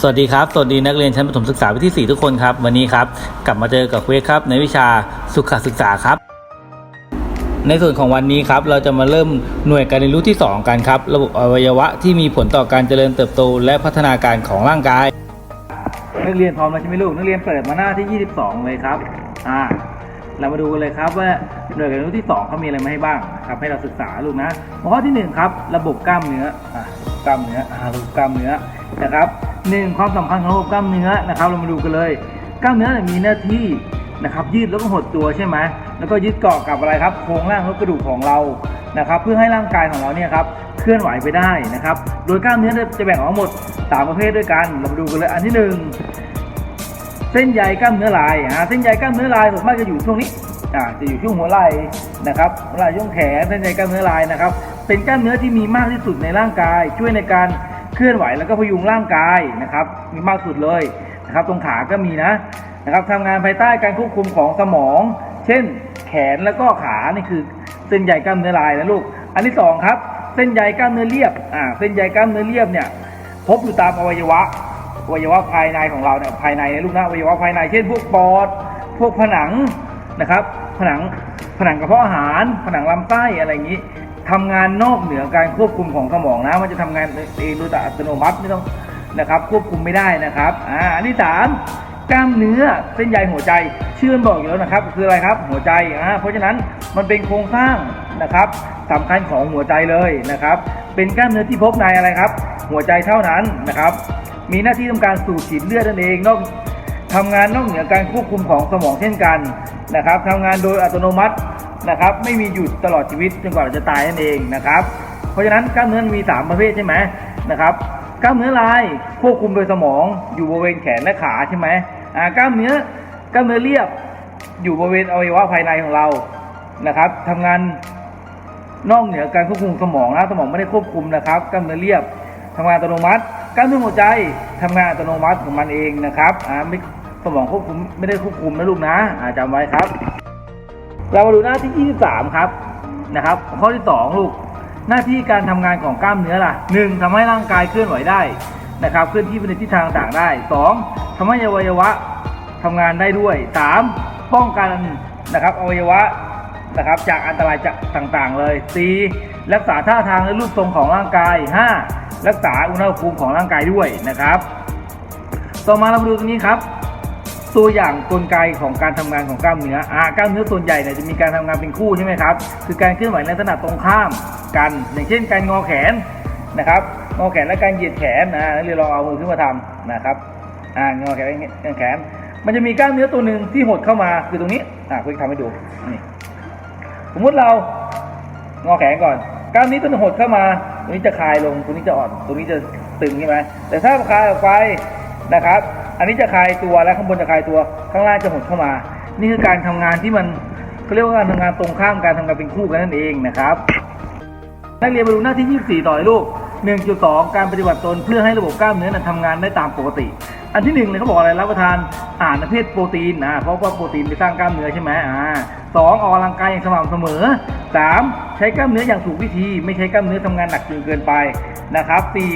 สวัสดีครับ สวัสดีนักเรียนชั้นประถมศึกษาปีที่4ทุกคนครับ วันนี้ครับ กลับมาเจอกับเควสครับ ในวิชาสุขศึกษาครับ ในส่วนของวันนี้ครับ เราจะมาเริ่มหน่วยการเรียนรู้ที่ 2 กันครับ ระบบอวัยวะที่มีผลต่อการเจริญเติบโต และพัฒนาการของร่างกาย นักเรียนพร้อมแล้วใช่ไหมลูก นักเรียนเปิดมาหน้าที่ 22 เลยครับ อ่า เรามาดูกันเลยครับว่าหน่วยการเรียนรู้ที่2เขามีอะไรมาให้บ้างครับ ให้เราศึกษาลูกนะหัวข้อที่หนึ่งครับ ระบบกล้ามเนื้อ อ่ากล้ามเนื้อ อ่า ระบบกล้ามเนื้อ นะครับ หนึ่งความสำคัญของระบบกล้ามเนื้อนะครับ เรามาดูกันเลย กล้ามเนื้อเนี่ยมีหน้าที่นะครับยืดแล้วก็หดตัวใช่ไหมแล้วก็ยึดเกาะกับอะไรครับโครงร่างและกระดูกของเรานะครับ เพื่อให้ร่างกายของเราเนี่ยครับเคลื่อนไหวไปได้นะครับ โดยกล้ามเนื้อจะแบ่งออกหมดสามประเภทด้วยกัน เรามาดูกันเลยอันที่หนึ่งเส้นใยกล้ามเนื้อลายอ่าเส้นใยกล้ามเนื้อลายส่วนมากจะอยู่ช่วงนี้อ่าจะอยู่ช่วงหัวไหล่นะครับหัวไหล่ช่วงแขนเส้นใยกล้ามเนื้อลายนะครับ เป็นกล้ามเนื้อที่มีมากที่สุดในร่างกายช่วยในการ ลื่อนไหวแล้วก็พยุงร่างกายนะครับ มีมากสุดเลยนะครับ ตรงขาก็มีนะนะครับทำงานภายใต้การควบคุมของสมอง เช่น แขนแล้วก็ขานี่คือเส้นใยกล้ามเนื้อลายนะลูก อันที่สองครับ เส้นใยกล้ามเนื้อเรียบอ่าเส้นใยกล้ามเนื้อเรียบเนี่ยพบอยู่ตามอวัยวะอวัยวะภายในของเราเนี่ยภายในนะลูกนะอวัยวะภายใน เช่น พวกปอด พวกผนังนะครับ ผนังผนังกระเพาะอาหาร ผนังลำไส้อะไรอย่างนี้ ทำงานนอกเหนือการควบคุมของสมองนะ มันจะทำงานเองโดยอัตโนมัติไม่ต้องนะครับ ควบคุมไม่ได้นะครับอ่าอันที่สามกล้ามเนื้อเส้นใยหัวใจชื่อมันบอกอยู่แล้วนะครับ คืออะไรครับหัวใจอ่าเพราะฉะนั้นมันเป็นโครงสร้างนะครับสำคัญของหัวใจเลยนะครับ เป็นกล้ามเนื้อที่พบในอะไรครับ หัวใจเท่านั้นนะครับ มีหน้าที่ทำการสูบฉีดเลือดนั่นเองนอกทำงานนอกเหนือการควบคุมของสมองเช่นกันนะครับทำงานโดยอัตโนมัติ นะครับ ไม่มีหยุดตลอดชีวิตจนกว่าเราจะตายนั่นเองนะครับ เพราะฉะนั้นกล้ามเนื้อมี 3 ประเภทใช่ไหมนะครับกล้ามเนื้อลายควบคุมโดยสมองอยู่บริเวณแขนและขาใช่ไหมอ่ากล้ามเนื้อกล้ามเนื้อเรียบอยู่บริเวณอวัยวะภายในของเรานะครับทำงานนอกเหนือการควบคุมสมองนะสมองไม่ได้ควบคุมนะครับกล้ามเนื้อเรียบทำงานอัตโนมัติกล้ามเนื้อหัวใจทำงานอัตโนมัติของมันเองนะครับอ่าไม่สมองควบคุมไม่ได้ควบคุมนะลูกนะอ่าจำไว้ครับ เรามาดูหน้าที่ 23 ครับนะครับ ข้อที่ 2 ลูก หน้าที่การทำงานของกล้ามเนื้อล่ะ 1. ทำให้ร่างกายเคลื่อนไหวได้นะครับ เคลื่อนที่ไปในทิศทางต่างได้ 2. ทำให้อวัยวะทำงานได้ด้วย 3. ป้องกันนะครับอวัยวะนะครับจากอันตรายจากต่างๆ เลย 4. รักษาท่าทางและรูปทรงของร่างกาย 5. รักษาอุณหภูมิของร่างกายด้วยนะครับ ต่อมาเรามาดูตรงนี้ครับ ตัวอย่างกลไกของการทำงานของกล้ามเนื้ออ่ากล้ามเนื้อส่วนใหญ่เนี่ยจะมีการทำงานเป็นคู่ใช่ไหมครับ คือการเคลื่อนไหวในลักษณะตรงข้ามกัน อย่างเช่น การงอแขนนะครับ งอแขนและการเหยียดแขนนะนักเรียนลองเอามือขึ้นมาทำนะครับ อ่างอแขนและแขน มันจะมีกล้ามเนื้อตัวหนึ่งที่หดเข้ามาคือตรงนี้ อ่าเพื่อทำให้ดู นี่ สมมติเรา งอแขนก่อน กล้ามนี้ตัวนึงหดเข้ามา ตรงนี้จะคลายลง ตรงนี้จะอ่อน ตรงนี้จะตึงใช่ไหมแต่ถ้าคลายออกไปนะครับ อันนี้จะคลายตัวและข้างบนจะคลายตัวข้างล่างจะหดเข้ามา นี่คือการทำงานที่มันเขาเรียกว่าการทำงานตรงข้ามการทำงานเป็นคู่กันนั่นเองนะครับ นักเรียนมาดูหน้าที่ 24 ต่อเลยลูก 1.2 การปฏิบัติตนเพื่อให้ระบบกล้ามเนื้อนั้นทำงานได้ตามปกติ อันที่หนึ่งเลยเขาบอกอะไรรับประทานอาหารประเภทโปรตีนนะเพราะว่าโปรตีนไปสร้างกล้ามเนื้อใช่ไหมอ่าสองออกกำลังกายอย่างสม่ำเสมอสามใช้กล้ามเนื้ออย่างถูกวิธี ไม่ใช้กล้ามเนื้อทำงานหนักจนเกินไปนะครับสี่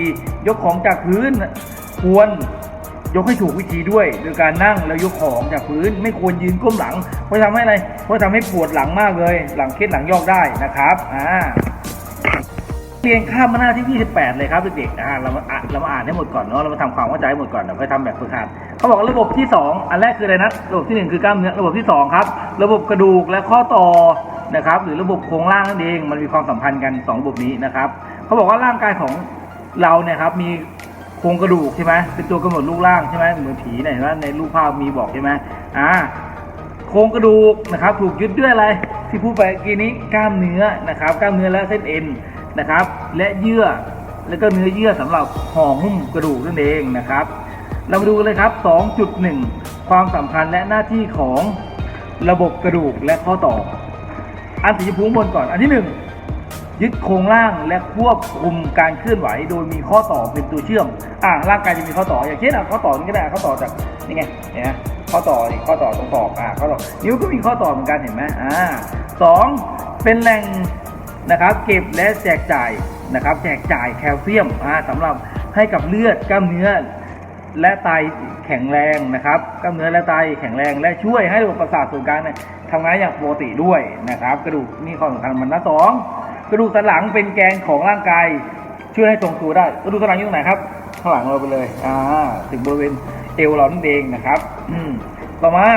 ยกของจากพื้นควร ยกให้ถูกวิธีด้วย โดยการนั่งแล้วยกของจากพื้นไม่ควรยืนก้มหลัง เพราะทำให้อะไร เพราะทำให้ปวดหลังมากเลย หลังเคล็ดหลังยอกได้นะครับอ่าเรียนข้ามมาหน้าที่ 28 เลยครับเด็กๆอ่าเรามาอ่านเรามาอ่านให้หมดก่อนเนาะเรามาทำความเข้าใจให้หมดก่อนเดี๋ยวค่อยทำแบบฝึกหัดเขาบอกระบบที่ 2 อันแรกคืออะไรนะระบบที่ 1 คือกล้ามเนื้อระบบที่ 2 ครับ ระบบกระดูกและข้อต่อนะครับ หรือระบบโครงร่างนั่นเองมันมีความสัมพันธ์กันสองระบบนี้นะครับเขาบอกว่าร่างกายของเราเนี่ยครับมี โครงกระดูกใช่ไหมเป็นตัวกำหนดรูปร่างใช่ไหมเหมือนผีเนี่ยเห็นไหมในรูปภาพมีบอกใช่ไหมอ่าโครงกระดูกนะครับ ถูกยึดด้วยอะไร ที่พูดไปกี้นี้กล้ามเนื้อนะครับ กล้ามเนื้อและเส้นเอ็นนะครับ และเยื่อแล้วก็เนื้อเยื่อสำหรับห่อหุ้มกระดูกนั่นเองนะครับ เรามาดูกันเลยครับ 2.1 ความสำคัญและหน้าที่ของระบบกระดูกและข้อต่อ อันสีชมพูข้บนก่อนอันที่หนึ่ง ยึดโครงร่างและควบคุมการเคลื่อนไหว โดยมีข้อต่อเป็นตัวเชื่อม อ่าร่างกายจะมีข้อต่อ อย่างเช่นอะข้อต่อนี้ก็ได้ข้อต่อจากนี่ไงเนี่ยข้อต่อนี่ข้อต่อตรงศอกอ่าข้อต่อนิ้วก็มีข้อต่อเหมือนกันเห็นไหมอ่าสองเป็นแหล่งนะครับ เก็บและแจกจ่ายนะครับ แจกจ่ายแคลเซียมอ่าสำหรับให้กับเลือดกล้ามเนื้อและไตแข็งแรงนะครับกล้ามเนื้อและไตแข็งแรงและช่วยให้ระบบประสาทส่วนกลางเนี่ยทำงานอย่างปกติด้วยนะครับ กระดูกนี่ข้อสำคัญมันนะสอง กระดูกสันหลังเป็นแกนของร่างกายช่วยให้ทรงตัวได้ กระดูกสันหลังอยู่ตรงไหนครับ ข้างหลังเราไปเลย อ่า ถึงบริเวณเอวเรานั่นเองนะครับต่อมา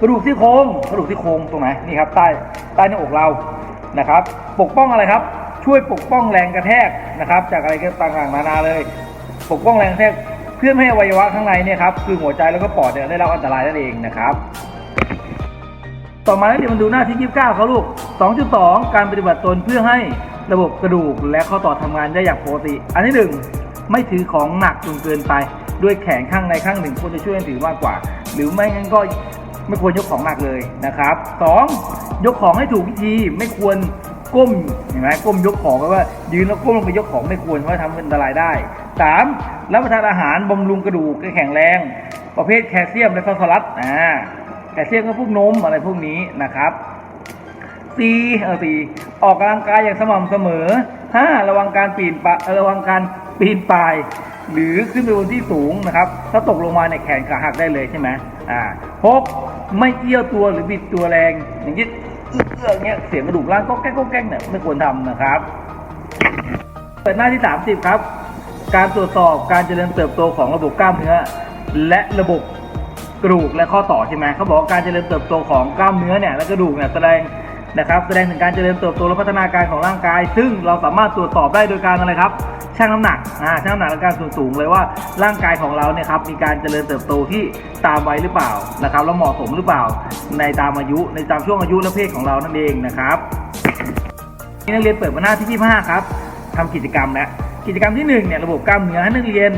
กระดูกซี่โครงกระดูกซี่โครงตรงไหนนี่ครับ ใต้ใต้หน้าอกเรานะครับ ปกป้องอะไรครับ ช่วยปกป้องแรงกระแทกนะครับ จากอะไรก็ต่างๆนานาเลย ปกป้องแรงกระแทกเพื่อไม่ให้อวัยวะข้างในเนี่ยครับคือหัวใจแล้วก็ปอดเนี่ยได้รับอันตรายนั่นเองนะครับ ต่อมาเดี๋ยวมันดูหน้าที่ 29เขาลูก 2.2 การปฏิบัติตนเพื่อให้ระบบกระดูกและข้อต่อทำงานได้อย่างปกติ อันที่หนึ่งไม่ถือของหนักจนเกินไป ด้วยแขนข้างในข้างหนึ่งควรจะช่วยกันถือมากกว่า หรือไม่งั้นก็ไม่ควรยกของหนักเลยนะครับ 2. ยกของให้ถูกวิธีไม่ควรก้มเห็นไหมก้มยกของแปลว่า ยืนแล้วก้มลงไปยกของไม่ควรเพราะทำอันตรายได้ 3. รับประทานอาหารบำรุงกระดูกแข็งแรง ประเภทแคลเซียมและฟอสฟอรัสอ่า แคลเซียมก็พวกนมอะไรพวกนี้นะครับสี่เออสี่ออกกำลังกายอย่างสม่ำเสมอห้าระวังการปีนปะเอ่อระวังการปีนป่าย หรือขึ้นไปบนที่สูงนะครับ ถ้าตกลงมาเนี่ยแขนขาหักได้เลยใช่ไหมอ่าหกไม่เอี้ยวตัวหรือบิดตัวแรง อย่างที่เอื้อๆเงี้ยเสียงกระดูกล่างก็แก๊กก็แก๊กเนี่ยไม่ควรทำนะครับเปิดหน้าที่ 30 ครับ การตรวจสอบการเจริญเติบโตของระบบกล้ามเนื้อและระบบ กระดูกและข้อต่อใช่ไหมเขาบอกการเจริญเติบโตของกล้ามเนื้อเนี่ยและกระดูกเนี่ยแสดงนะครับแสดงถึงการเจริญเติบโตและพัฒนาการของร่างกาย ซึ่งเราสามารถตรวจสอบได้โดยการอะไรครับชั่งน้ำหนักอ่าชั่งน้ำหนักและการส่วนสูงเลยว่าร่างกายของเราเนี่ยครับมีการเจริญเติบโตที่ตามวัยหรือเปล่านะครับแล้วเหมาะสมหรือเปล่าในตามอายุในตามช่วงอายุและเพศของเรานั่นเองนะครับนี่นักเรียนเปิดมาหน้าที่25ครับ ทำกิจกรรมแล้วกิจกรรมที่1เนี่ยระบบกล้ามเนื้อให้นักเรียน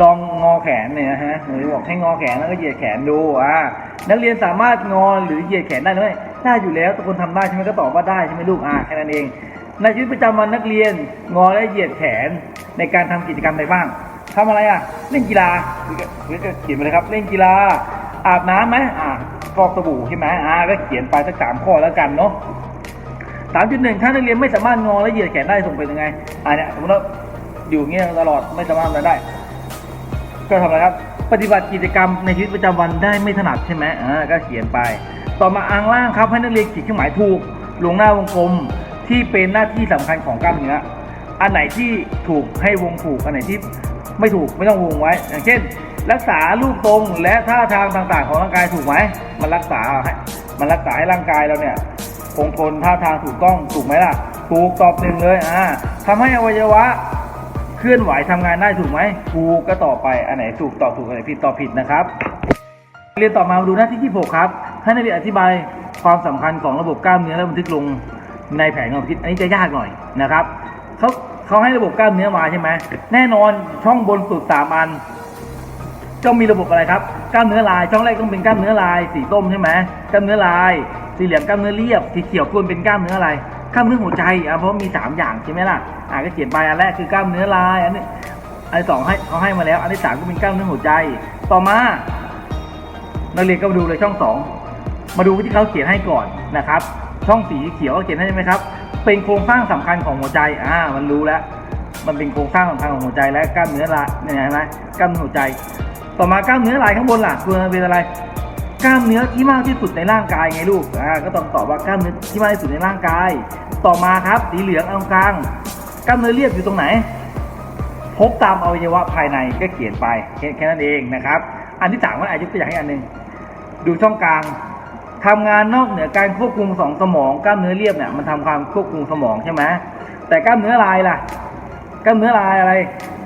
ลองงอแขนเนี่ยนะฮะหรือบอกให้งอแขนแล้วก็เหยียดแขนดูอ่านักเรียนสามารถงอหรือเหยียดแขนได้ไหมได้อยู่แล้วทุกคนทำได้ใช่ไหมก็ตอบว่าได้ใช่ไหมลูกอ่าแค่นั้นเองในชีวิตประจำวันนักเรียนงอและเหยียดแขนในการทำกิจกรรมใดบ้างทำอะไรอะเล่นกีฬาหรือก็เขียนไปเลยครับ เล่นกีฬาอาบน้ำไหมอ่าฟอกสบู่ใช่ไหมอ่าก็เขียนไปสักสามข้อแล้วกันเนาะ สามจุดหนึ่งถ้านักเรียนไม่สามารถงอและเหยียดแขนได้ส่งไปยังไงอ่าเนี่ยสมมติว่าอยู่เงี้ยตลอดไม่สามารถทำอะได้ ก็ทำอะไรครับ ปฏิบัติกิจกรรมในชีวิตประจำวันได้ไม่ถนัดใช่ไหมอ่าก็เขียนไป ต่อมาอ่างล่างครับให้นักเรียนขีดเครื่องหมายถูกลงหน้าวงกลมที่เป็นหน้าที่สำคัญของกล้ามเนื้ออันไหนที่ถูกให้วงถูกอันไหนที่ไม่ถูกไม่ต้องวงไว้ อย่างเช่น รักษารูปทรงและท่าทางต่างๆ ของร่างกายถูกไหมมันรักษาให้มันรักษาให้ร่างกายเราเนี่ย คงทนท่าทางถูกต้องถูกไหมล่ะถูกตอบหนึ่งเลยอ่าทำให้อวัยวะเคลื่อนไหวทำงานได้ถูกไหมถูกก็ต่อไปอันไหนถูกตอบถูกอันไหนผิดตอบผิดนะครับ เรียนต่อมามาดูหน้าที่26ครับให้นักเรียนอธิบายความสำคัญของระบบกล้ามเนื้อและบันทึกลงในแผนความคิดอันนี้จะยากหน่อยนะครับเขาเขาให้ระบบกล้ามเนื้อมาใช่ไหมแน่นอนช่องบนสุดสามอันต้องมีระบบอะไรครับ กล้ามเนื้อลาย ช่องแรกต้องเป็นกล้ามเนื้อลายสีส้มใช่ไหมกล้ามเนื้อลาย สีเหลืองกล้ามเนื้อเรียบ สีเขียวควรเป็นกล้ามเนื้ออะไรกล้ามเนื้อหัวใจอะเพราะมีสามอย่างใช่ไหมล่ะอ่าก็เขียนไปอันแรกคือกล้ามเนื้อลายอันนี้อันที่สองให้เขาให้มาแล้ว อันที่สามก็เป็นกล้ามเนื้อหัวใจ ต่อมานักเรียนก็มาดูเลยช่องสองมาดูที่เขาเขียนให้ก่อนนะครับ ช่องสีเขียวเขาเขียนให้ใช่ไหมครับ เป็นโครงสร้างสำคัญของหัวใจอ่ามันรู้แล้ว มันเป็นโครงสร้างสำคัญของหัวใจและกล้ามเนื้อละเนี่ยนไหมกล้ามเนื้อหัวใจ ต่อมากล้ามเนื้อลายข้างบนล่ะควรเป็นอะไร กล้ามเนื้อที่มากที่สุดในร่างกายไงลูกอ่าก็ต้องตอบว่ากล้ามเนื้อที่มากที่สุดในร่างกาย ต่อมาครับสีเหลืองตรงกลาง กล้ามเนื้อเรียบอยู่ตรงไหน พบตามอวัยวะภายในก็เขียนไปแค่แค่นั้นเองนะครับ อันที่สามก็อาจจะยกตัวอย่างให้อันหนึ่งดูช่องกลางทำงานนอกเหนือการควบคุมสองสมองกล้ามเนื้อเรียบเนี่ยมันทำความควบคุมสมองใช่ไหมแต่กล้ามเนื้อลายล่ะ กล้ามเนื้อลายอะไร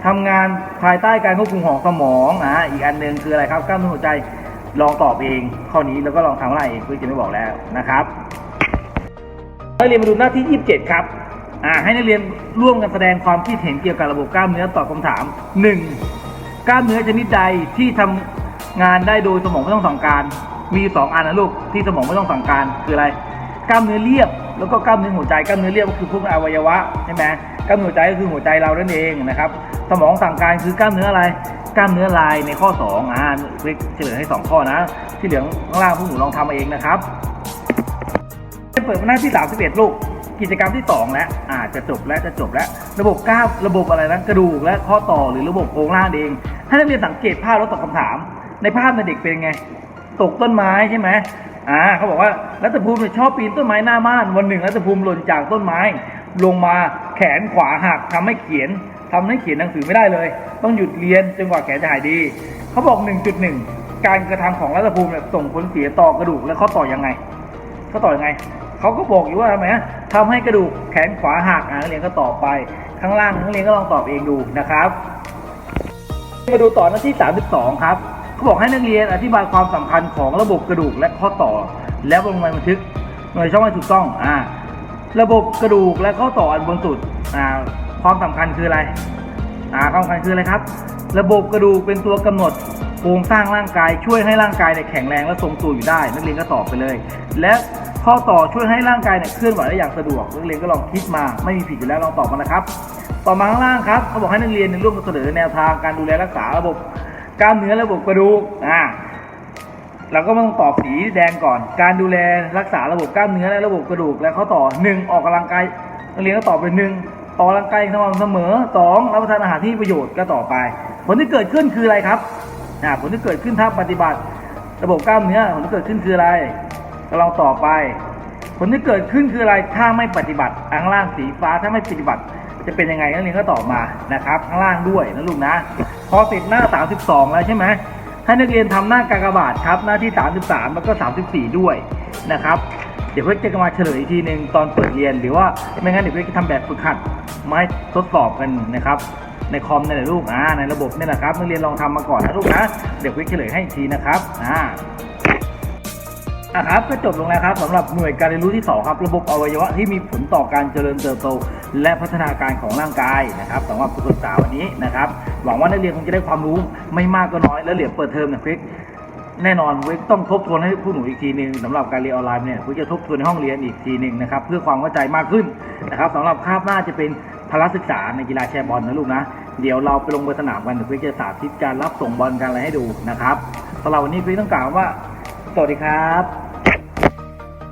ทำงานภายใต้การควบคุมของสมองอ่าอีกอันหนึ่งคืออะไรครับกล้ามเนื้อหัวใจ ลองตอบเองข้อนี้แล้วก็ลองทำอะไรเองเพื่อจะไม่บอกแล้วนะครับนักเรียนมาดูหน้าที่ 27 ครับอ่าให้นักเรียนร่วมกันแสดงความคิดเห็นเกี่ยวกับระบบกล้ามเนื้อตอบคำถาม 1. กล้ามเนื้อชนิดใดที่ทำงานได้โดยสมองไม่ต้องสั่งการ มีสองอันนะลูกที่สมองไม่ต้องสั่งการคืออะไร กล้ามเนื้อเรียบ แล้วก็กล้ามเนื้อหัวใจกล้ามเนื้อเรียบก็คือพวกอวัยวะใช่ไหมกล้ามเนื้อหัวใจก็คือหัวใจเรานั่นเองนะครับ สมองสั่งการคือกล้ามเนื้ออะไรกล้ามเนื้อลายในข้อ2อ่าเฉลยให้สองข้อนะ ที่เหลือข้างล่างพวกหนูลองทำเอาเองนะครับเปิดมาหน้าที่ 31 ลูก กิจกรรมที่ 2 แล้วอ่าจะจบแล้วจะจบแล้ว ระบบกล้ามระบบอะไรนะกระดูกและข้อต่อหรือระบบโครงร่างเอง ให้นักเรียนสังเกตภาพแล้วตอบคำถาม ในภาพในเด็กเป็นไง ตกต้นไม้ใช่ไหมอ่าเขาบอกว่ารัตภูมิชอบปีนต้นไม้หน้าบ้านวันหนึ่งรัตภูมิหล่นจากต้นไม้ ลงมาแขนขวาหักทำให้เขียน ทำให้เขียนหนังสือไม่ได้เลย ต้องหยุดเรียนจนกว่าแขนจะหายดี เขาบอก 1.1 การกระทำของรัตภูมิเนี่ยส่งผลเสียต่อกระดูกและข้อต่อยังไงเขาต่อยังไง เขาก็บอกอยู่ว่าทำไมฮะทำให้กระดูกแขนขวาหักนักเรียนก็ตอบไป ข้างล่างนักเรียนก็ลองตอบเองดูนะครับ มาดูต่อหน้าที่ 32 ครับเขาบอกให้นักเรียนอธิบายความสำคัญของระบบกระดูกและข้อต่อ แล้วลงในบันทึกหน่วยช่องให้ถูกต้องอ่าระบบกระดูกและข้อต่ออันบนสุดอ่า ความสำคัญคืออะไรอ่าความสำคัญคืออะไรครับ ระบบกระดูกเป็นตัวกำหนดโครงสร้างร่างกายช่วยให้ร่างกายเนี่ยแข็งแรงและทรงตัวอยู่ได้ นักเรียนก็ตอบไปเลย และข้อต่อช่วยให้ร่างกายเนี่ยเคลื่อนไหวได้อย่างสะดวกนักเรียนก็ลองคิดมาไม่มีผิดอยู่แล้วลองตอบมานะครับ ต่อมาข้างล่างครับเขาบอกให้นักเรียนเนี่ยร่วมกันเสนอแนวทางการดูแลรักษาระบบกล้ามเนื้อระบบกระดูกอ่าเราก็ต้องตอบสีแดงก่อน การดูแลรักษาระบบกล้ามเนื้อและระบบกระดูก และข้อต่อหนึ่งออกกำลังกายนักเรียนก็ตอบไปหนึ่ง ออกกำลังกายสม่ำเสมอสองรับประทานอาหารที่ประโยชน์ก็ต่อไป ผลที่เกิดขึ้นคืออะไรครับผลที่เกิดขึ้นถ้าปฏิบัติ ระบบกล้ามเนื้อผลที่เกิดขึ้นคืออะไรก็ลองต่อไป ผลที่เกิดขึ้นคืออะไรถ้าไม่ปฏิบัติข้างล่างสีฟ้าถ้าไม่ปฏิบัติจะเป็นยังไงนักเรียนก็ตอบมานะครับ ข้างล่างด้วยนะลูกนะ พอเสร็จหน้า 32 แล้วใช่ไหมให้นักเรียนทำหน้ากากบาทครับหน้าที่ 33 แล้วก็ 34 ด้วยนะครับ เดี๋ยวเพื่อจะมาเฉลยอีกทีหนึ่งตอนเปิดเรียน หรือว่าไม่งั้นเดี๋ยวเพื่อจะทำแบบฝึกหัดมาให้ทดสอบกันนะครับในคอมนี่แหละลูกอ่าในระบบนี่แหละครับนักเรียนลองทำมาก่อนนะลูกนะเดี๋ยวเพื่อเฉลยให้อีกทีนะครับอ่าอะครับก็จบลงแล้วครับสำหรับหน่วยการเรียนรู้ที่ 2 ครับ ระบบอวัยวะที่มีผลต่อการเจริญเติบโต และพัฒนาการของร่างกายนะครับสำหรับผู้ศึกษาวันนี้นะครับหวังว่านักเรียนคงจะได้ความรู้ไม่มากก็น้อย แล้วเหลือเปิดเทอมนี่ยเฟิก แน่นอนเวกต้องทบทวนให้ผู้หนูอีกทีหนึ่งสำหรับการเรียนออนไลน์เนี่ยเฟิกจะทบทวนในห้องเรียนอีกทีหนึ่งนะครับเพื่อความเข้าใจมากขึ้นนะครับสำหรับคาบหน้าจะเป็นพละศึกษาในกีฬาแชร์บอลนะลูกนะเดี๋ยวเราไปลงบนสนามกันเดี๋ยวเฟิกจะสาธิตการรับส่งบอลกันอะไรให้ดูนะครับสำหรับวันนี้เฟิกต้องกล่าวว่า สวัสดีครับ